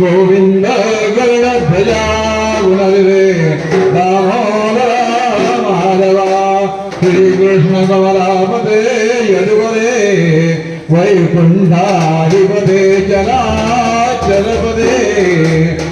Govinda గణపజాగుణవే Damodara Madhava Srikrishna కమలాపదే యదువరే వైకుంఠాధిపదే చలా చలపదే